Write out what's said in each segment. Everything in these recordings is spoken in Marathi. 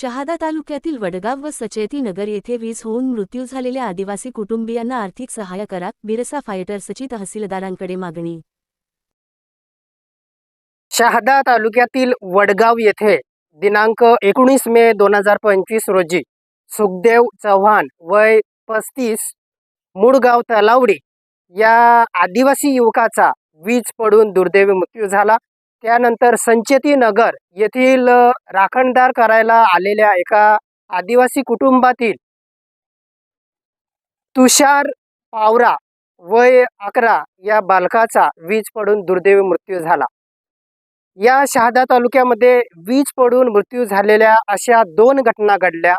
शहादा तालुक्यातील वडगाव व सचेती नगर येथे वीज होऊन मृत्यू झालेल्या आदिवासी कुटुंबियांना आर्थिक सहाय्य करा बिरसा फायटर्सची तहसीलदारांकडे मागणी. शहादा तालुक्यातील वडगाव येथे दिनांक एकोणीस मे दोन हजार पंचवीस रोजी सुखदेव चव्हाण वय पस्तीस मुळगाव तलावडी या आदिवासी युवकाचा वीज पडून दुर्दैवी मृत्यू झाला. त्यानंतर संचेती नगर येथील राखणदार करायला आलेल्या एका आदिवासी कुटुंबातील तुषार पावरा वय अकरा या बालकाचा वीज पडून दुर्दैवी मृत्यू झाला. या शहादा तालुक्यामध्ये वीज पडून मृत्यू झालेल्या अशा दोन घटना घडल्या.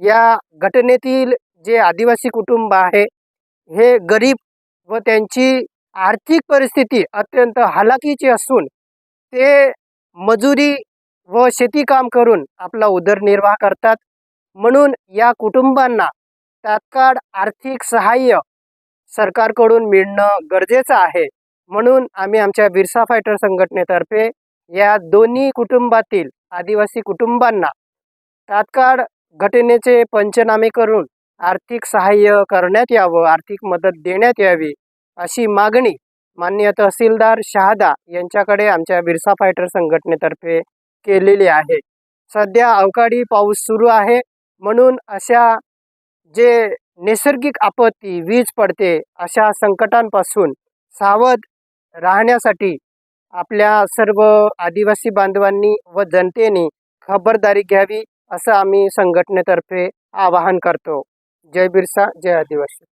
या घटनेतील जे आदिवासी कुटुंब आहे हे गरीब व त्यांची आर्थिक परिस्थिती अत्यंत हलाखीची असून ते मजुरी व शेती काम करून आपला उदरनिर्वाह करतात. म्हणून या कुटुंबांना तात्काळ आर्थिक सहाय्य सरकारकडून मिळणं गरजेचं आहे. म्हणून आम्ही आमच्या बिरसा फायटर संघटनेतर्फे या दोन्ही कुटुंबातील आदिवासी कुटुंबांना तात्काळ घटनेचे पंचनामे करून आर्थिक सहाय्य करण्यात यावं आर्थिक मदत देण्यात यावी अशी मागणी मान्य तहसीलदार शहादा यांच्याकडे आमच्या बिरसा फायटर संघटनेतर्फे केलेली आहे. सध्या अवकाळी पाऊस सुरू आहे. म्हणून अशा जे नैसर्गिक आपत्ती वीज पडते अशा संकटांपासून सावध राहण्यासाठी आपल्या सर्व आदिवासी बांधवांनी व जनतेने खबरदारी घ्यावी असं आम्ही संघटनेतर्फे आवाहन करतो. जय बिरसा जय आदिवासी.